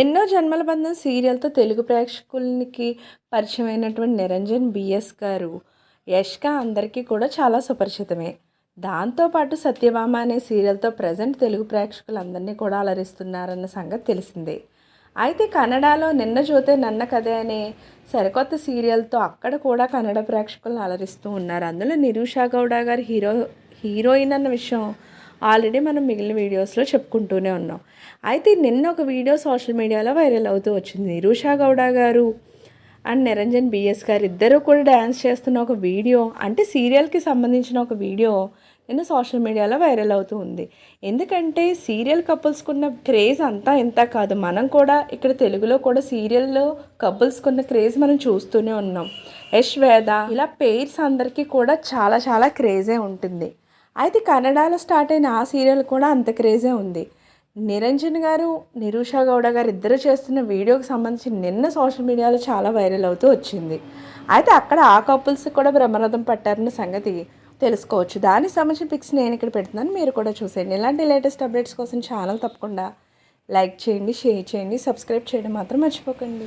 ఎన్నో జన్మల బంధం సీరియల్తో తెలుగు ప్రేక్షకులకి పరిచయమైనటువంటి నిరంజన్ బిఎస్ గారు యష్కా అందరికీ కూడా చాలా సుపరిచితమే. దాంతోపాటు సత్యభామ అనే సీరియల్తో ప్రజెంట్ తెలుగు ప్రేక్షకులందరినీ కూడా అలరిస్తున్నారన్న సంగతి తెలిసిందే. అయితే కన్నడలో నిన్న చూతే నన్న కథే అనే సరికొత్త సీరియల్తో అక్కడ కూడా కన్నడ ప్రేక్షకులను అలరిస్తూ ఉన్నారు. అందులో నిరూషా గౌడ గారు హీరో హీరోయిన్ అన్న విషయం ఆల్రెడీ మనం మిగిలిన వీడియోస్లో చెప్పుకుంటూనే ఉన్నాం. అయితే నిన్న ఒక వీడియో సోషల్ మీడియాలో వైరల్ అవుతూ వచ్చింది. నిరూషా గౌడ గారు అండ్ నిరంజన్ బిఎస్ గారు ఇద్దరు కూడా డ్యాన్స్ చేస్తున్న ఒక వీడియో అంటే సీరియల్కి సంబంధించిన ఒక వీడియో నిన్న సోషల్ మీడియాలో వైరల్ అవుతూ ఉంది. ఎందుకంటే సీరియల్ కపుల్స్కున్న క్రేజ్ అంతా ఇంత కాదు. మనం కూడా ఇక్కడ తెలుగులో కూడా సీరియల్లో కపుల్స్కున్న క్రేజ్ మనం చూస్తూనే ఉన్నాం. యశ్వేద ఇలా పేర్స్ అందరికీ కూడా చాలా చాలా క్రేజే ఉంటుంది. అయితే కన్నడలో స్టార్ట్ అయిన ఆ సీరియల్ కూడా అంత క్రేజే ఉంది. నిరంజన్ గారు నిరూషా గౌడ గారు ఇద్దరు చేస్తున్న వీడియోకి సంబంధించి నిన్న సోషల్ మీడియాలో చాలా వైరల్ అవుతూ వచ్చింది. అయితే అక్కడ ఆ కపుల్స్ కూడా బ్రహ్మరథం పట్టారన్న సంగతి తెలుసుకోవచ్చు. దానికి సంబంధించిన పిక్స్ నేను ఇక్కడ పెడుతున్నాను. మీరు కూడా చూసేయండి. ఇలాంటి లేటెస్ట్ అప్డేట్స్ కోసం ఛానల్ తప్పకుండా లైక్ చేయండి షేర్ చేయండి సబ్స్క్రైబ్ చేయడం మాత్రం మర్చిపోకండి.